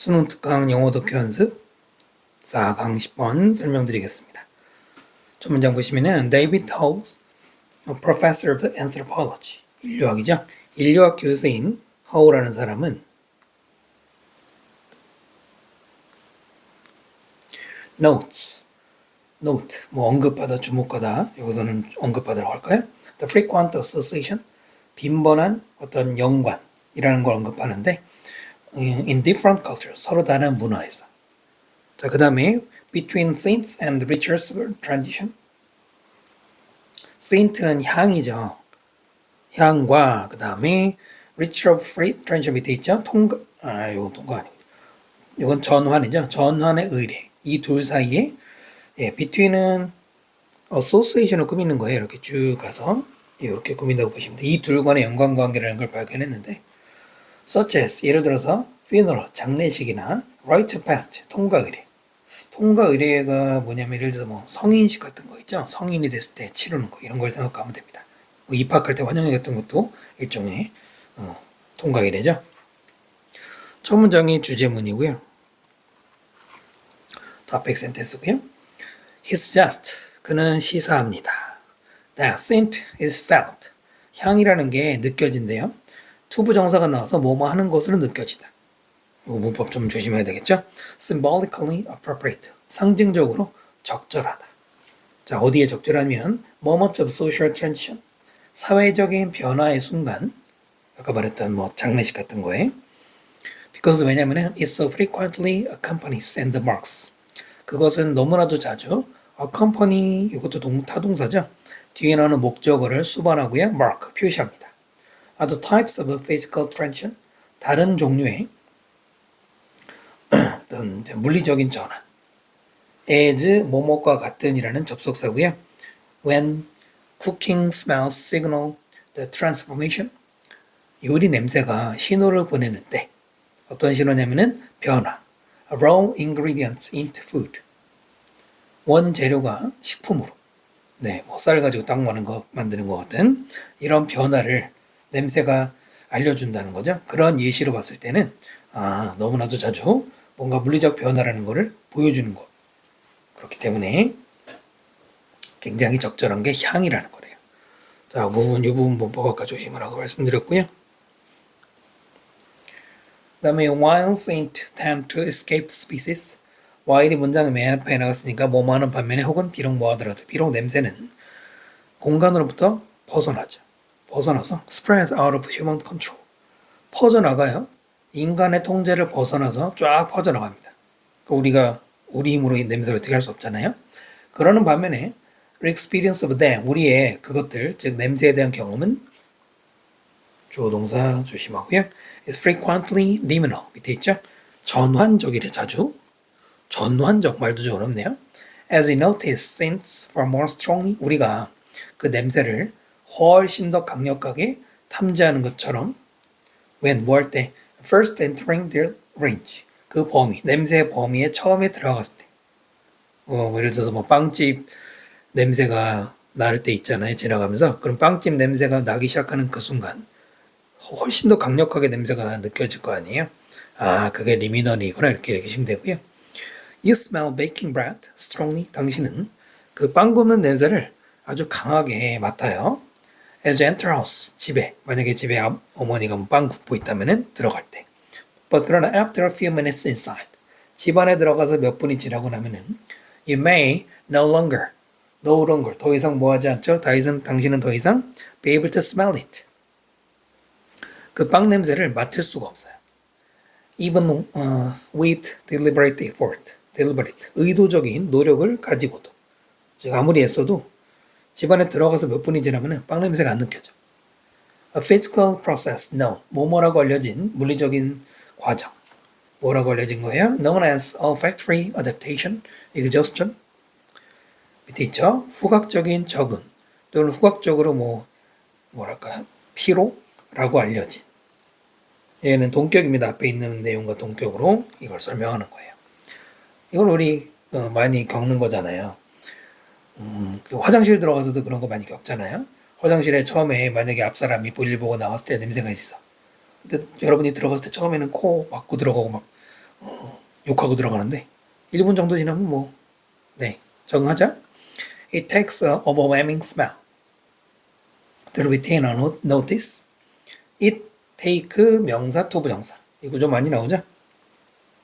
수능 특강 영어 독해 연습 4강 10번 설명드리겠습니다. 첫 문장 보시면은 David Howes, a professor of anthropology, 인류학이죠. 인류학 교수인 하우라는 사람은 notes, note, 뭐 언급하다, 주목하다, 여기서는 언급하다라고 할까요? The frequent association, 빈번한 어떤 연관이라는 걸 언급하는데 in different cultures, 서로 다른 문화에서. 자, 그 다음에 between saints and rituals tradition. saint는 향이죠. 향과 그 다음에 ritual free tradition 밑에 있죠. 통과, 아, 이건 통과 아니고. 이건 전환이죠. 전환의 의례. 이둘 사이에 예, between은 association을 꾸미는 거예요. 이렇게 쭉 가서 이렇게 꾸민다고 보시면 돼요. 이둘 간의 연관관계라는 걸 발견했는데 such as 예를 들어서 funeral 장례식이나 rite past 통과 의례. 통과 의례가 뭐냐면 예를 들어서 뭐 성인식 같은 거 있죠? 성인이 됐을 때 치르는 거 이런 걸 생각하면 됩니다. 뭐 입학할 때 환영회 같은 것도 일종의 어, 통과 의례죠. 첫 문장이 주제문이고요. topic sentence고요. he's just 그는 시사합니다. that scent is felt. 향이라는 게 느껴진대요 투부 정사가 나와서 뭐뭐 하는 것으로 느껴지다. 이 문법 좀 조심해야 되겠죠? symbolically appropriate. 상징적으로 적절하다. 자, 어디에 적절하면 of social transition. 사회적인 변화의 순간. 아까 말했던 뭐 장례식 같은 거에 because 왜냐면은 it so frequently accompanies and marks. 그것은 너무나도 자주 accompany 이것도 동, 타동사죠. 뒤에 나오는 목적어를 수반하고요. mark 표시합니다. Other types of physical tension, 다른 종류의 어떤 물리적인 전환. as 뭐뭐과 같은이라는 접속사고요. when cooking smells signal the transformation, 요리 냄새가 신호를 보내는 때 어떤 신호냐면은 변화. raw ingredients into food. 원 재료가 식품으로 네, 뭐 쌀 가지고 딱 많은 거 만드는 것 같은 이런 변화를 냄새가 알려준다는 거죠. 그런 예시로 봤을 때는 아 너무나도 자주 뭔가 물리적 변화라는 것을 보여주는 것. 그렇기 때문에 굉장히 적절한 게 향이라는 거래요. 자, 부분, 이 부분 문법 아까 조심하라고 말씀드렸고요. 그 다음에 while saint tend to escape species while이 문장의 맨 앞에 나갔으니까 뭐뭐 하는 반면에 혹은 비록 뭐 하더라도 비록 냄새는 공간으로부터 벗어나죠. 벗어나서 spread out of human control 퍼져나가요. 인간의 통제를 벗어나서 쫙 퍼져나갑니다. 그러니까 우리가 우리 힘으로 이 냄새를 어떻게 할 수 없잖아요. 그러는 반면에 experience of them 우리의 그것들 즉 냄새에 대한 경험은 주어 동사 조심하고요. is frequently liminal 밑에 있죠. 전환적이래 자주 전환적 말도 좀 어렵네요. as we notice scents far more strongly 우리가 그 냄새를 훨씬 더 강력하게 탐지하는 것처럼 when 뭐때 first entering their range. 그 범위 냄새 범위에 처음에 들어갔을 때. 어, 예를 들어서 뭐 빵집 냄새가 날때 있잖아요 지나가면서. 그럼 빵집 냄새가 나기 시작하는 그 순간 훨씬 더 강력하게 냄새가 느껴질 거 아니에요? 아 그게 리미널이구나 이렇게 얘기하시면 되고요. You smell baking bread strongly. 당신은 그 빵 굽는 냄새를 아주 강하게 맡아요 as enter house 집에 만약에 집에 어머니가 뭐빵 굽고 있다면은 들어갈 때 but 그러나 after a few minutes inside 집 안에 들어가서 몇 분이 지나고 나면은 you may no longer no longer 더 이상 뭐 하지 않죠 더 이상 당신은 더 이상 be able to smell it 그 빵 냄새를 맡을 수가 없어요 even uh, with deliberate effort deliberate 의도적인 노력을 가지고도 즉 아무리 애써도 집안에 들어가서 몇 분이 지나면 빵 냄새가 안 느껴져. A physical process known. 뭐뭐라고 알려진 물리적인 과정. 뭐라고 알려진 거예요? Known as olfactory adaptation, exhaustion. 밑에 있죠? 후각적인 적응 또는 후각적으로 뭐 뭐랄까 피로라고 알려진. 얘는 동격입니다. 앞에 있는 내용과 동격으로 이걸 설명하는 거예요. 이걸 우리 어, 많이 겪는 거잖아요. 음, 화장실 들어가서도 그런 거 많이 겪잖아요. 화장실에 처음에 만약에 앞 사람이 볼일 보고 나왔을 때 냄새가 있어. 근데 여러분이 들어갔을 때 처음에는 코 막고 들어가고 막 어, 욕하고 들어가는데 1분 정도 지나면 뭐 네, 적응하자. It takes a overwhelming smell to retain a no- notice. It take 명사 투부정사 이 구조 많이 나오죠.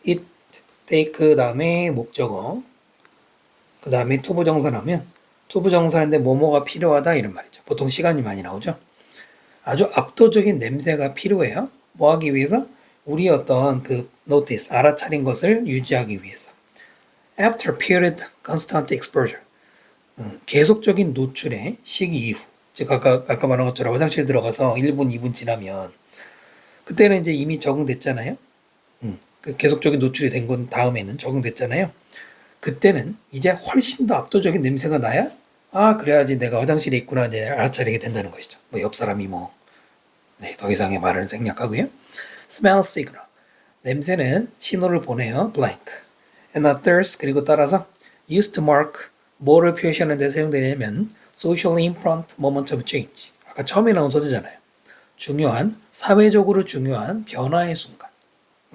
It take 다음에 목적어 그 다음에 투부정사라면 투부정사인데 뭐뭐가 필요하다 이런 말이죠. 보통 시간이 많이 나오죠. 아주 압도적인 냄새가 필요해요. 뭐 하기 위해서? 우리 어떤 그 notice, 알아차린 것을 유지하기 위해서. After period constant exposure. 음, 계속적인 노출의 시기 이후. 즉, 아까, 아까 말한 것처럼 화장실 들어가서 1분, 2분 지나면 그때는 이제 이미 적응됐잖아요. 음, 그 계속적인 노출이 된 건 다음에는 적응됐잖아요. 그때는 이제 훨씬 더 압도적인 냄새가 나야 아 그래야지 내가 화장실에 있구나 이제 알아차리게 된다는 것이죠. 뭐 옆 사람이 뭐 네, 더 이상의 말을 생략하고요. smell signal 냄새는 신호를 보내요. blank and a thirst 그리고 따라서 used to mark 뭐를 표시하는 데 사용되냐면 socially important moment of change 아까 처음에 나온 소재잖아요. 중요한 사회적으로 중요한 변화의 순간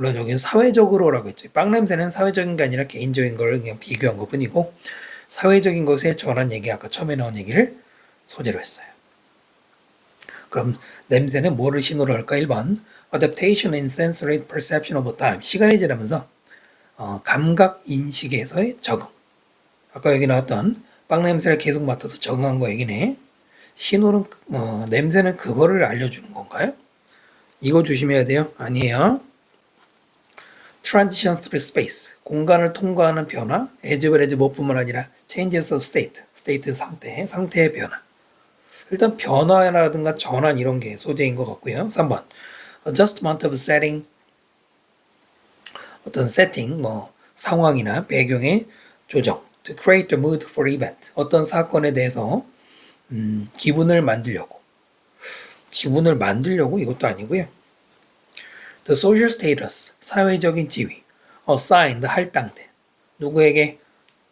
물론 여기는 사회적으로라고 했죠. 빵 냄새는 사회적인 게 아니라 개인적인 걸 그냥 비교한 것 뿐이고 사회적인 것에 전한 얘기 아까 처음에 나온 얘기를 소재로 했어요. 그럼 냄새는 뭐를 신호로 할까? 1번 adaptation in sensory perception over time 시간이 지나면서 어, 감각 인식에서의 적응 아까 여기 나왔던 빵 냄새를 계속 맡아서 적응한 거 얘기네 신호는 어, 냄새는 그거를 알려주는 건가요? 이거 조심해야 돼요 아니에요 transition through space 공간을 통과하는 변화 as well as 뭐뿐만 아니라 changes of state state 상태 상태의 변화 일단 변화라든가 전환 이런 게 소재인 것 같고요 3번 adjustment of setting 어떤 세팅 뭐 상황이나 배경의 조정 to create the mood for event 어떤 사건에 대해서 음, 기분을 만들려고 기분을 만들려고 이것도 아니고요 The social status, 사회적인 지위, assigned, 할당된, 누구에게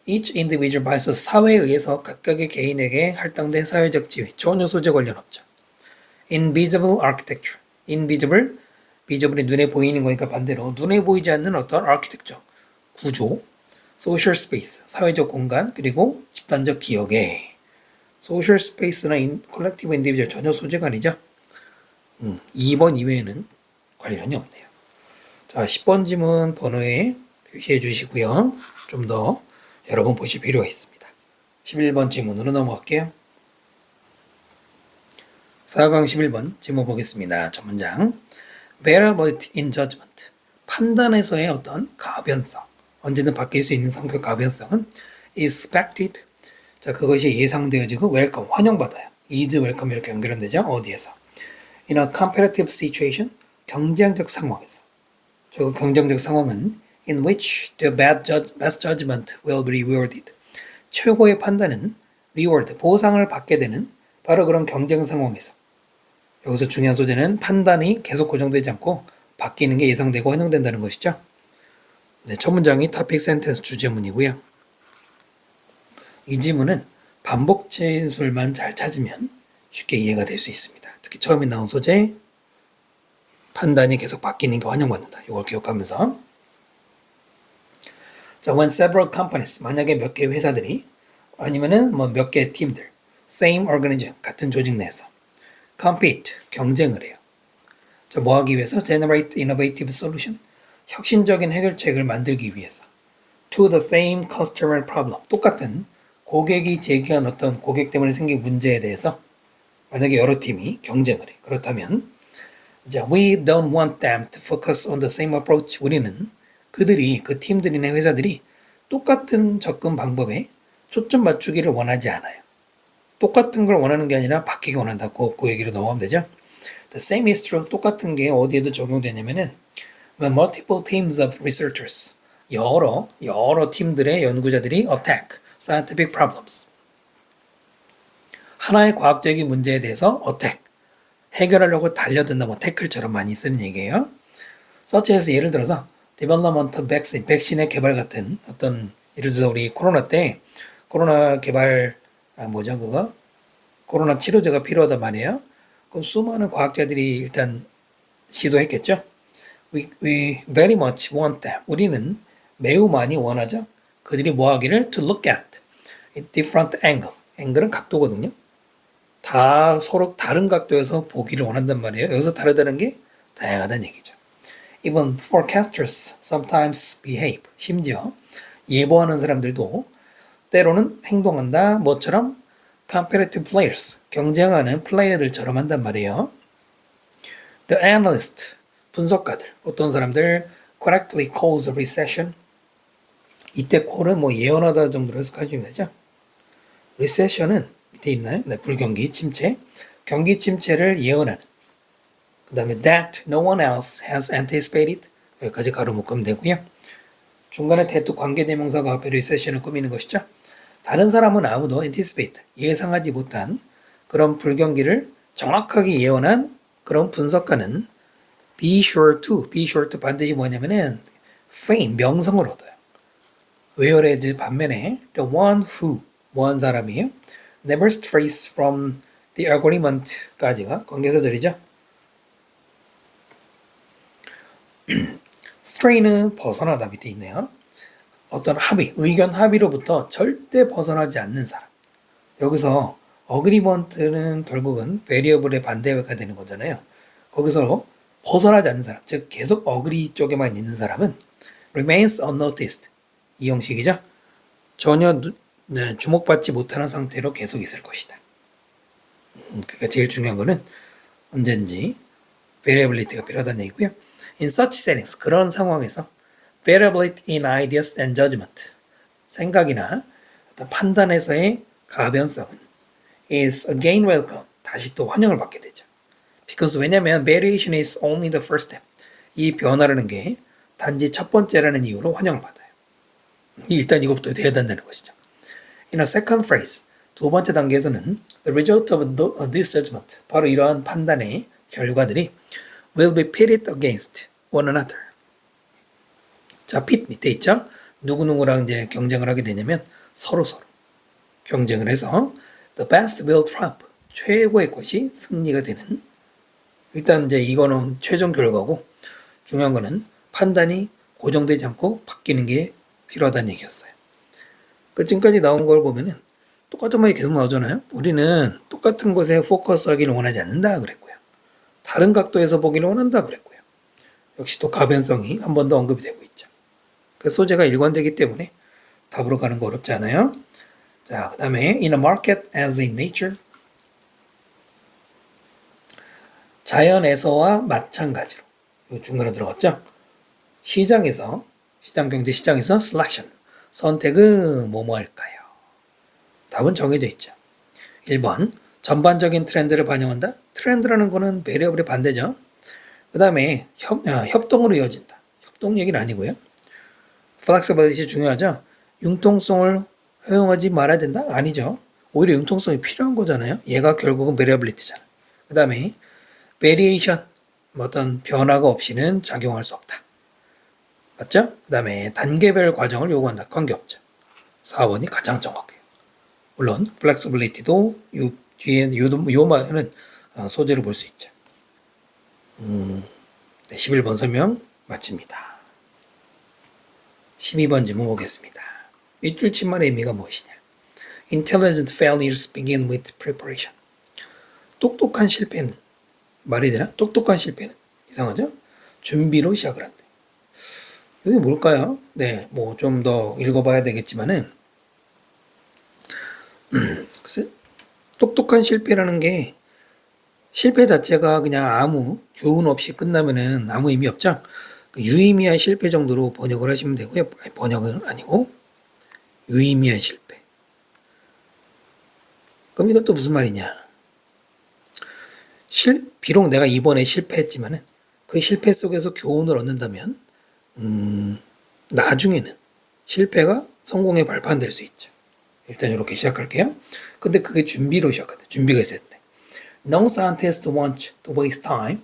each individual bias, 사회에 의해서 각각의 개인에게 할당된 사회적 지위, 전혀 소재 관련 없죠. invisible architecture, invisible, visible이 눈에 보이는 거니까 반대로 눈에 보이지 않는 어떤 architecture, 구조, social space, 사회적 공간, 그리고 집단적 기억에 social space나 collective individual 전혀 소재가 아니죠. 음, 2번 이외에는 관련이 없네요. 자, 10번 지문 번호에 표시해 주시고요. 좀 더 여러 번 보실 필요가 있습니다. 11번 지문으로 넘어갈게요. 4강 11번 지문 보겠습니다. 첫 문장. Variability in judgment. 판단에서의 어떤 가변성. 언제든 바뀔 수 있는 성격 가변성은 expected. 자, 그것이 예상되어지고 welcome, 환영받아요. is welcome 이렇게 연결하면 되죠. 어디에서? In a competitive situation. 경쟁적 상황에서 저 경쟁적 상황은 in which the best judgment will be rewarded 최고의 판단은 reward 보상을 받게 되는 바로 그런 경쟁 상황에서 여기서 중요한 소재는 판단이 계속 고정되지 않고 바뀌는 게 예상되고 환영된다는 것이죠. 네, 첫 문장이 topic sentence 주제문이고요. 이 지문은 반복 진술만 잘 찾으면 쉽게 이해가 될 수 있습니다. 특히 처음에 나온 소재 판단이 계속 바뀌는 게 환영받는다. 이걸 기억하면서 자, when several companies 만약에 몇 개 회사들이 아니면은 뭐 몇 개 팀들 same organisation 같은 조직 내에서 compete 경쟁을 해요. 자, 뭐 하기 위해서 generate innovative solution 혁신적인 해결책을 만들기 위해서 to the same customer problem 똑같은 고객이 제기한 어떤 고객 때문에 생긴 문제에 대해서 만약에 여러 팀이 경쟁을 해. 그렇다면 자, we don't want them to focus on the same approach. 우리는 그들이 그 팀들이나 회사들이 똑같은 접근 방법에 초점 맞추기를 원하지 않아요. 똑같은 걸 원하는 게 아니라 바뀌기 원한다고 그 얘기로 넘어가면 되죠. The same is true. 똑같은 게 어디에도 적용되냐면은 when multiple teams of researchers 여러 여러 팀들의 연구자들이 attack scientific problems 하나의 과학적인 문제에 대해서 attack 해결하려고 달려든다 뭐 태클처럼 많이 쓰는 얘기예요. 서치에서 예를 들어서 development vaccine, 백신의 개발 같은 어떤 예를 들어서 우리 코로나 때 코로나 개발 아 뭐죠 그거 코로나 치료제가 필요하단 말이에요. 그럼 수많은 과학자들이 일단 시도했겠죠. We, we very much want them. 우리는 매우 많이 원하죠. 그들이 뭐 하기를 to look at different angle. 앵글은 각도거든요. 다 서로 다른 각도에서 보기를 원한단 말이에요. 여기서 다르다는 게 다양하다는 얘기죠. Even forecasters sometimes behave. 심지어 예보하는 사람들도 때로는 행동한다. 뭐처럼 competitive players. 경쟁하는 플레이어들처럼 한단 말이에요. The analyst. 분석가들. 어떤 사람들 correctly calls a recession. 이때 call은 뭐 예언하다 정도로 해석하시면 되죠. recession은 밑에 있나요? 네, 불경기, 침체. 경기 침체를 예언하는. 그 다음에 that no one else has anticipated. 여기까지 가로 묶으면 되고요. 중간에 대두 관계 대명사가 앞에 recession을 꾸미는 것이죠. 다른 사람은 아무도 anticipate, 예상하지 못한 그런 불경기를 정확하게 예언한 그런 분석가는 be sure to, be sure to 반드시 뭐냐면은 fame, 명성을 얻어요. whereas 반면에 the one who, 뭐한 사람이에요? Never strays from the agreement까지가 관계사절이죠. stray는 벗어나다 밑에 있네요. 어떤 합의, 의견 합의로부터 절대 벗어나지 않는 사람. 여기서 어그리먼트는 결국은 베리어블의 반대가 되는 거잖아요. 거기서 벗어나지 않는 사람, 즉 계속 어그리 쪽에만 있는 사람은 remains unnoticed 이 형식이죠. 전혀 주목받지 못하는 상태로 계속 있을 것이다. 음, 그러니까 제일 중요한 거는 언젠지 variability가 필요하다는 얘기고요. In such settings 그런 상황에서 variability in ideas and judgment 생각이나 어떤 판단에서의 가변성은 is again welcome 다시 또 환영을 받게 되죠. Because 왜냐면 variation is only the first step 이 변화라는 게 단지 첫 번째라는 이유로 환영을 받아요. 일단 이것부터 돼야 된다는 것이죠. In a second phrase 두 번째 단계에서는 the result of this judgment 바로 이러한 판단의 결과들이 will be pitted against one another. 자, pit 밑에 있죠? 누구누구랑 이제 경쟁을 하게 되냐면 서로 서로 경쟁을 해서 the best will trump 최고의 것이 승리가 되는 일단 이제 이거는 최종 결과고 중요한 거는 판단이 고정되지 않고 바뀌는 게 필요하다는 얘기였어요. 그 지금까지 나온 걸 보면은 똑같은 말이 계속 나오잖아요. 우리는 똑같은 것에 포커스하기를 원하지 않는다 그랬고요. 다른 각도에서 보기를 원한다 그랬고요. 역시 또 가변성이 한 번 더 언급이 되고 있죠. 그 소재가 일관되기 때문에 답으로 가는 거 어렵지 않아요. 자, 그 다음에 in a market as in nature 자연에서와 마찬가지로 이 중간에 들어갔죠. 시장에서 시장 경제 시장에서 selection 선택은 뭐뭐 할까요? 답은 정해져 있죠. 1번 전반적인 트렌드를 반영한다. 트렌드라는 거는 베리어블의 반대죠. 그 다음에 협, 아, 협동으로 이어진다. 협동 얘기는 아니고요. flexibility 중요하죠. 융통성을 허용하지 말아야 된다? 아니죠. 오히려 융통성이 필요한 거잖아요. 얘가 결국은 variability잖아. 그 다음에 variation, 뭐 어떤 변화가 없이는 작용할 수 없다. 맞죠? 그 다음에 단계별 과정을 요구한다. 관계없죠. 4번이 가장 정확해요. 물론 flexibility도 요 뒤에 요, 요 말은 어, 소재로 볼 수 있죠. 음, 네, 11번 설명 마칩니다. 12번 질문 보겠습니다. 밑줄 침말의 의미가 무엇이냐? Intelligent failures begin with preparation. 똑똑한 실패는 말이 되나? 똑똑한 실패는 이상하죠? 준비로 시작을 한대. 이게 뭘까요? 네, 뭐 좀 더 읽어봐야 되겠지만은 글쎄 똑똑한 실패라는 게 실패 자체가 그냥 아무 교훈 없이 끝나면은 아무 의미 없죠. 그 유의미한 실패 정도로 번역을 하시면 되고요. 번역은 아니고 유의미한 실패. 그럼 이것도 무슨 말이냐? 실 비록 내가 이번에 실패했지만은 그 실패 속에서 교훈을 얻는다면 음, 나중에는 실패가 성공의 발판 될 수 있죠. 일단 이렇게 시작할게요. 근데 그게 준비로 시작하다. 준비가 있어야 돼. No scientist wants to waste time,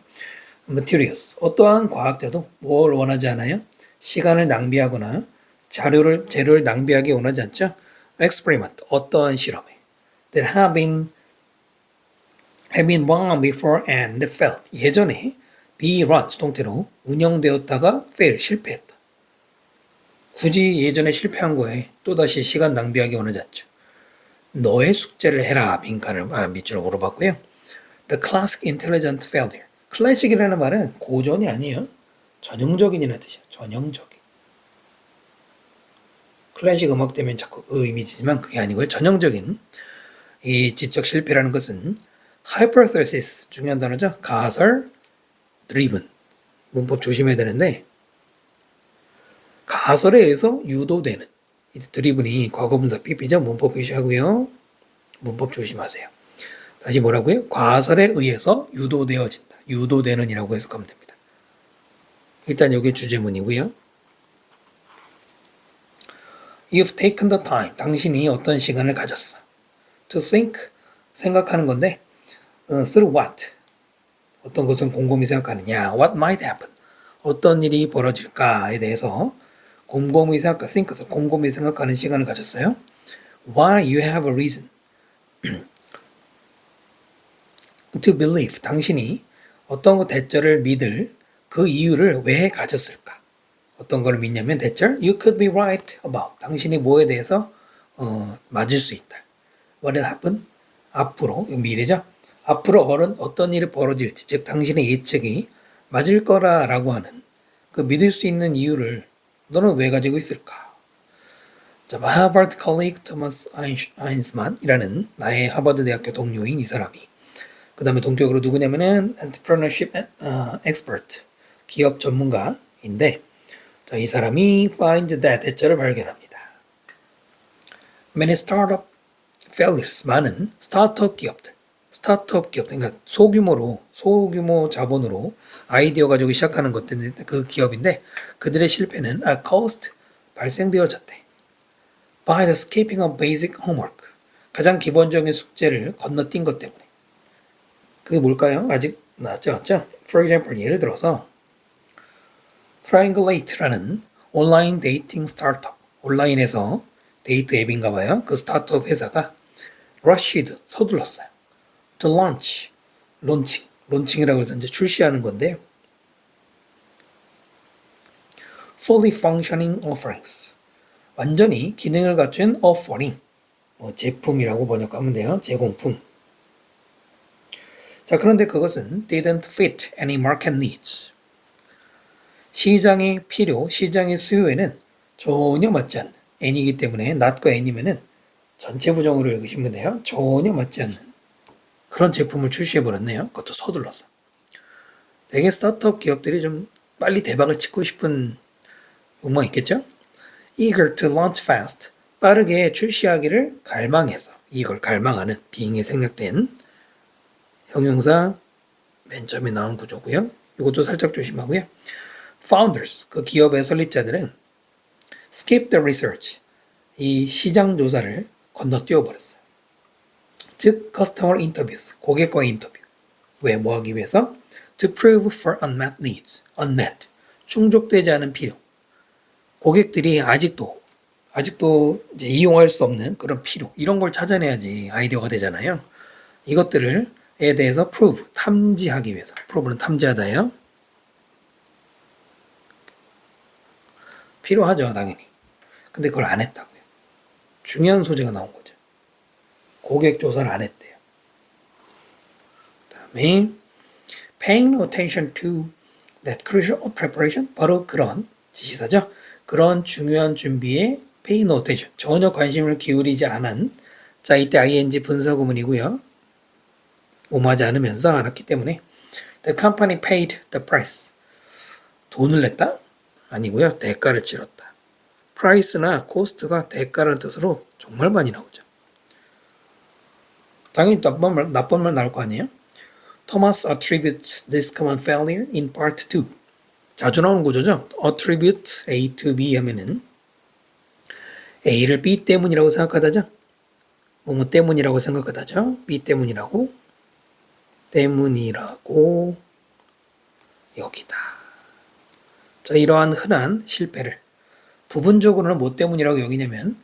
materials. 어떠한 과학자도 뭘 원하지 않아요? 시간을 낭비하거나 자료를 재료를 낭비하기 원하지 않죠. Experiment. 어떠한 실험에 that have been have been wrong before and failed. 예전에 be run 수동태로 운영되었다가 fail 실패했다. 굳이 예전에 실패한 거에 또다시 시간 낭비하기 원하지 않죠. 너의 숙제를 해라 빈칸을 아, 밑줄을 물어봤고요. The classic intelligent failure. 클래식이라는 말은 고전이 아니에요. 전형적인이라는 뜻이야. 전형적인. 클래식 음악 되면 자꾸 그 이미지지만 그게 아니고요. 전형적인 이 지적 실패라는 것은 hypothesis 중요한 단어죠. 가설 driven 문법 조심해야 되는데 가설에 의해서 유도되는 이 드리븐이 과거분사 삐삐죠. 문법 표시하고요. 문법 조심하세요. 다시 뭐라고요? 과설에 의해서 유도되어진다. 유도되는이라고 해석하면 됩니다. 일단 여기 주제문이고요. You've taken the time. 당신이 어떤 시간을 가졌어. To think. 생각하는 건데 어, through what. 어떤 것은 곰곰이 생각하느냐. What might happen. 어떤 일이 벌어질까에 대해서 곰곰이 생각, think서 곰곰이 생각하는 시간을 가졌어요. Why you have a reason to believe. 당신이 어떤 것 대절을 믿을 그 이유를 왜 가졌을까? 어떤 걸 믿냐면 대절 you could be right about. 당신이 뭐에 대해서 어, 맞을 수 있다. What happen? 앞으로 미래죠. 앞으로 어떤 일이 벌어질지 즉 당신의 예측이 맞을 거라라고 하는 그 믿을 수 있는 이유를 너는 왜 가지고 있을까? 자, 하버드 컬리그 토마스 아인스만이라는 나의 하버드 대학교 동료인 이 사람이 그 다음에 동격으로 누구냐면은 entrepreneurship 어, expert 기업 전문가인데 자, 이 사람이 find that 대자를 발견합니다. Many startup failures 많은 스타트업 기업들 스타트업 기업 그러니까 소규모로 소규모 자본으로 아이디어 가지고 시작하는 것들 그 기업인데 그들의 실패는 are caused 발생되어졌대. by the skipping of basic homework 가장 기본적인 숙제를 건너뛴 것 때문에 그게 뭘까요? 아직 나왔죠, 맞죠? For example 예를 들어서 Triangulate라는 온라인 데이팅 스타트업 온라인에서 데이트 앱인가 봐요. 그 스타트업 회사가 rushed 서둘렀어요. To launch 론칭 론칭이라고 해서 이제 출시하는 건데요. fully functioning offerings 완전히 기능을 갖춘 offering 뭐 제품이라고 번역하면 돼요. 제공품. 자 그런데 그것은 didn't fit any market needs 시장의 필요, 시장의 수요에는 전혀 맞지 않는 n이기 때문에 not과 n이면은 전체 부정으로 읽으시면 돼요. 전혀 맞지 않는 그런 제품을 출시해 버렸네요. 그것도 서둘러서. 대개 스타트업 기업들이 좀 빨리 대박을 찍고 싶은 욕망 있겠죠? eager to launch fast. 빠르게 출시하기를 갈망해서 이걸 갈망하는 being에 생략된 형용사 맨 처음에 나온 구조고요. 이것도 살짝 조심하고요. founders 그 기업의 설립자들은 skip the research 이 시장 조사를 건너뛰어 버렸어요. 즉 customer 고객과의 인터뷰 왜 뭐 하기 위해서 to prove for unmet needs unmet 충족되지 않은 필요 고객들이 아직도 아직도 이제 이용할 수 없는 그런 필요 이런 걸 찾아내야지 아이디어가 되잖아요. 이것들을 에 대해서 prove 탐지하기 위해서 prove는 탐지하다예요. 필요하죠 당연히. 근데 그걸 안 했다고요. 중요한 소재가 나온 거죠. 고객 조사를 안 했대요. 다음에 paying no attention to that crucial preparation 바로 그런 지시사죠. 그런 중요한 준비에 pay no attention 전혀 관심을 기울이지 않은 자 이때 ing 분사구문이고요. 오마지 않으면서 알았기 때문에 the company paid the price 돈을 냈다? 아니고요. 대가를 치렀다. price나 cost가 대가라는 뜻으로 정말 많이 나오죠. 당연히 나쁜 말, 나쁜 말 나올 거 아니에요? Thomas attributes this common failure in part 2. 자주 나오는 구조죠. attribute A to B 하면은 A를 B 때문이라고 생각하다죠. 뭐뭐 때문이라고 생각하다죠. B 때문이라고 때문이라고 여기다. 자, 이러한 흔한 실패를 부분적으로는 뭐 때문이라고 여기냐면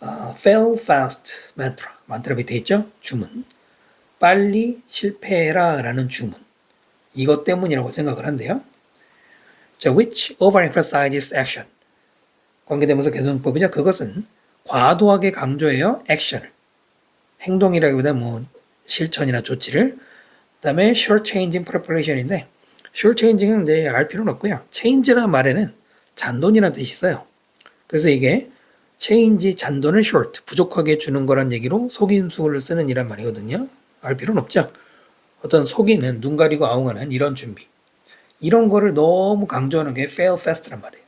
어, fail fast mantra 만트라 밑에 있죠? 주문 빨리 실패해라 라는 주문 이것 때문이라고 생각을 한대요. 자, which overemphasizes action. 관계대명사 개선법이죠. 그것은 과도하게 강조해요. 액션을. 행동이라기보다 뭐 실천이나 조치를. 그 다음에 shortchanging preparation인데 shortchanging은 이제 알 필요는 없고요. change라는 말에는 잔돈이라는 뜻이 있어요. 그래서 이게 change 잔돈을 short 부족하게 주는 거란 얘기로 속임수를 쓰는 이란 말이거든요. 알 필요는 없죠. 어떤 속이는 눈 가리고 아웅하는 이런 준비. 이런 거를 너무 강조하는 게 fail fast란 말이에요.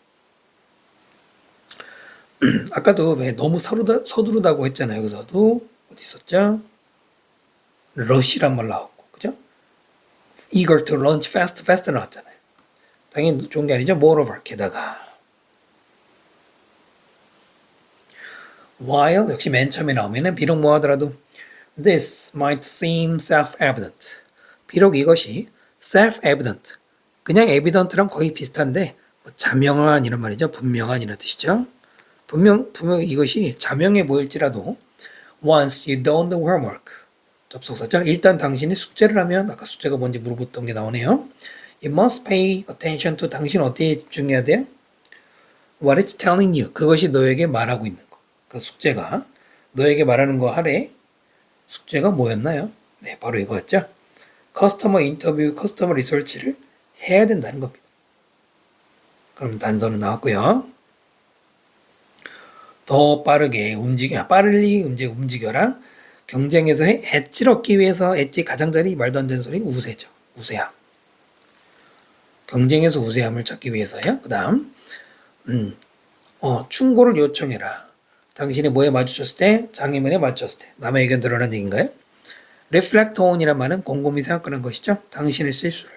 아까도 왜 너무 서두르다, 서두르다고 했잖아요. 여기서도 어디 있었죠? rush란 말 나왔고, 그죠? eager to launch fast, fast 나왔잖아요. 당연히 좋은 게 아니죠. moreover, 게다가. While 역시 맨 처음에 나오면은 비록 뭐 하더라도 this might seem self-evident. 비록 이것이 self-evident. 그냥 evident랑 거의 비슷한데 뭐 자명한 이런 말이죠. 분명한 이런 뜻이죠. 분명 분명 이것이 자명해 보일지라도 once you done the homework 접속사죠. 일단 당신이 숙제를 하면 아까 숙제가 뭔지 물어봤던 게 나오네요. You must pay attention to 당신 어디에 집중해야 돼요? What it's telling you 그것이 너에게 말하고 있는 거. 그 숙제가 너에게 말하는 거 하래. 숙제가 뭐였나요? 네, 바로 이거였죠. 커스터머 인터뷰, 커스터머 리서치를 해야 된다는 겁니다. 그럼 단서는 나왔고요. 더 빠르게 움직여, 빠르게 움직여, 움직여라. 경쟁에서 엣지를 얻기 위해서 엣지 가장자리 말도 안 되는 소리 우세죠. 우세함. 경쟁에서 우세함을 찾기 위해서요. 그 다음, 음, 어, 충고를 요청해라. 당신이 뭐에 맞추셨을 때, 장애물에 맞췄을 때. 남의 의견 들어라는 얘기인가요? reflect on이란 말은 곰곰이 생각하는 것이죠. 당신의 실수를.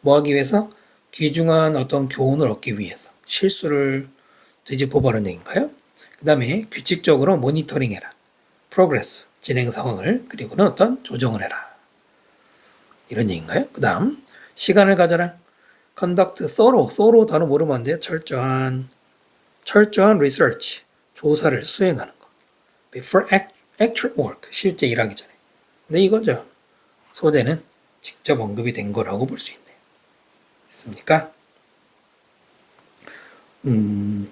뭐 하기 위해서? 귀중한 어떤 교훈을 얻기 위해서. 실수를 뒤집어 보는 얘기인가요? 그 다음에 규칙적으로 모니터링 해라. progress, 진행 상황을, 그리고는 어떤 조정을 해라. 이런 얘기인가요? 그 다음, 시간을 가져라. conduct thorough, thorough 단어 모르면 안 돼요. 철저한, 철저한 research, 조사를 수행하는 거. before act, actual work, 실제 일하기 전에. 근데 이거죠. 소재는 직접 언급이 된 거라고 볼 수 있네요. 됐습니까? 음,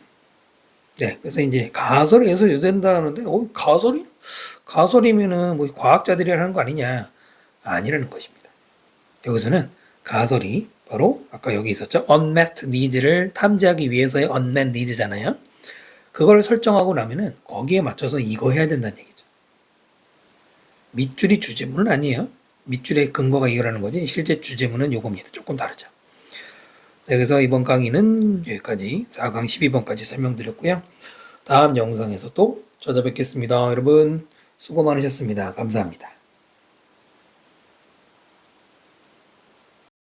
네, 그래서 이제 가설에서 유된다는데, 어, 가설이? 가설이면은 뭐 과학자들이 하는 거 아니냐? 아니라는 것입니다. 여기서는 가설이 바로 아까 여기 있었죠. unmet needs를 탐지하기 위해서의 unmet needs잖아요. 그걸 설정하고 나면은 거기에 맞춰서 이거 해야 된다는 얘기죠. 밑줄이 주제문은 아니에요. 밑줄의 근거가 이거라는 거지. 실제 주제문은 요겁니다. 조금 다르죠. 네, 그래서 이번 강의는 여기까지 4강 12번까지 설명드렸고요. 다음 영상에서 또 찾아뵙겠습니다. 여러분 수고 많으셨습니다. 감사합니다.